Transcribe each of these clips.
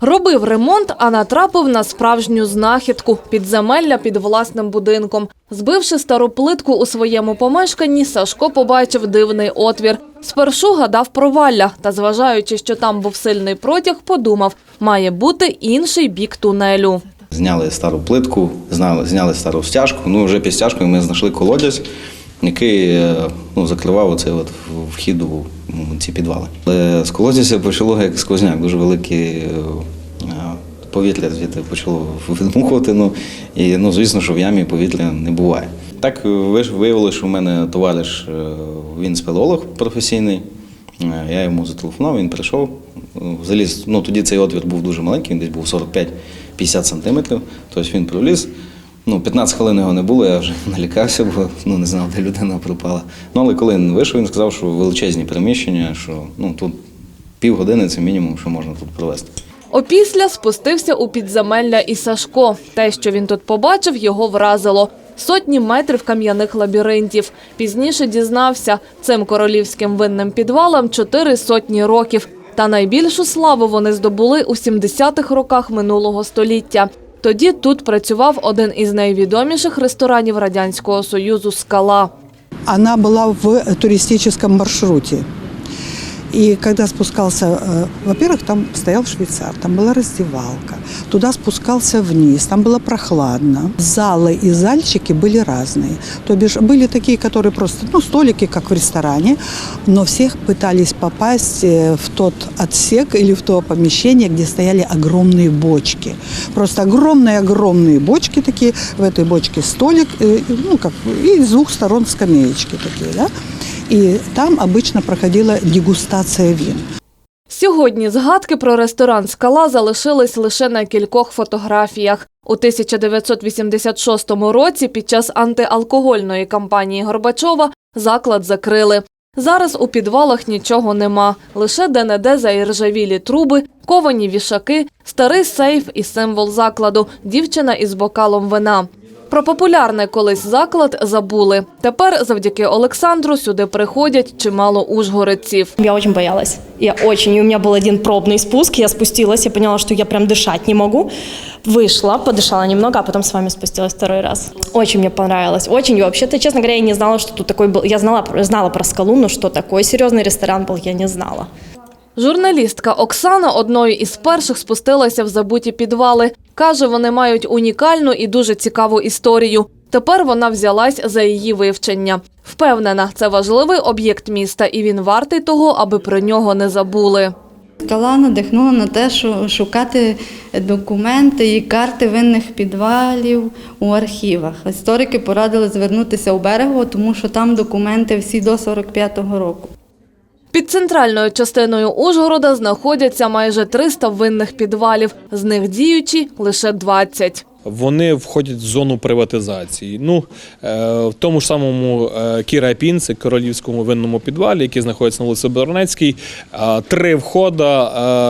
Робив ремонт, а натрапив на справжню знахідку – підземелля під власним будинком. Збивши стару плитку у своєму помешканні, Сашко побачив дивний отвір. Спершу гадав провалля, та зважаючи, що там був сильний протяг, подумав – має бути інший бік тунелю. Зняли стару плитку, зняли, стару стяжку. Ну, вже під стяжкою ми знайшли колодязь, який е, ну, закривав оцей от вхід у ці підвали. Але з колодязя почало як сквозняк, дуже велике е, повітря звідти почало видмухувати. Ну, і, ну, звісно, що в ямі повітря не буває. Так виявилося, що в мене товариш, е, він спелеолог професійний. Е, Я йому зателефонував, він прийшов. Заліз, ну тоді цей отвір був дуже маленький, він десь був 45-50 сантиметрів. Тобто він проліз. Ну, 15 хвилин його не було, я вже налякався, бо ну, не знав, де людина пропала. Ну, але коли він вийшов, він сказав, що величезні приміщення, що ну, тут півгодини це мінімум, що можна тут провести. Опісля спустився у підземелля і Сашко. Те, що він тут побачив, його вразило. Сотні метрів кам'яних лабіринтів. Пізніше дізнався, цим королівським винним підвалам чотири сотні років. Та найбільшу славу вони здобули у 70-х роках минулого століття. Тоді тут працював один із найвідоміших ресторанів Радянського Союзу «Скала». Она была в туристическом маршруте. И когда спускался, э, во-первых, там стоял швейцар, там была раздевалка. Туда спускался вниз, там было прохладно. Залы и зальчики были разные. То бишь были такие, которые просто, ну, столики, как в ресторане, но всех пытались попасть э, в тот отсек или в то помещение, где стояли огромные бочки. Просто огромные-огромные бочки такие, в этой бочке столик, э, ну, как, и с двух сторон скамеечки такие, да. И там обычно проходила дегустация вин. Сьогодні згадки про ресторан «Скала» залишились лише на кількох фотографіях. У 1986 році під час антиалкогольної кампанії Горбачова заклад закрили. Зараз у підвалах нічого нема, лише де-не-де заіржавілі труби, ковані вішаки, старий сейф і символ закладу – дівчина із бокалом вина. Про популярний колись заклад забули. Тепер завдяки Олександру сюди приходять чимало ужгородців. Я очень боялась. Я очень. И у меня был один пробный спуск. Я спустилась, я поняла, что я прям дышать не могу. Вышла, подышала немного, а потом с вами спустилась второй раз. Очень мне понравилось. Очень. И вообще-то, честно говоря, я не знала, что тут такой был. Я знала, знала про скалу, но что такой серьезный ресторан был, я не знала. Журналістка Оксана одною із перших спустилася в забуті підвали. Каже, вони мають унікальну і дуже цікаву історію. Тепер вона взялась за її вивчення. Впевнена, це важливий об'єкт міста, і він вартий того, аби про нього не забули. Скала надихнула на те, що шукати документи і карти винних підвалів у архівах. Історики порадили звернутися у берегово, тому що там документи всі до 45-го року. Під центральною частиною Ужгорода знаходяться майже 300 винних підвалів, з них діючі лише 20. Вони входять в зону приватизації. Ну, е, в тому ж самому е, Кірапін, це королівському винному підвалі, який знаходиться на вулиці Бернецькій, е, три входа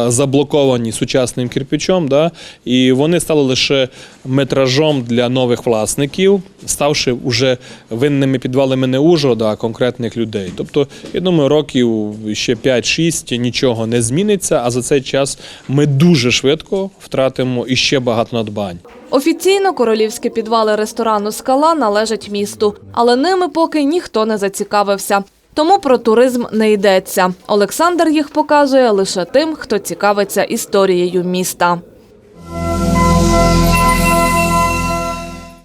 е, заблоковані сучасним кирпичом, да, і вони стали лише метражом для нових власників, ставши вже винними підвалами не Ужгорода, а конкретних людей. Тобто, я думаю, років ще 5-6 нічого не зміниться, а за цей час ми дуже швидко втратимо іще багато надбань. Офіційно королівські підвали ресторану «Скала» належать місту, але ними поки ніхто не зацікавився. Тому про туризм не йдеться. Олександр їх показує лише тим, хто цікавиться історією міста.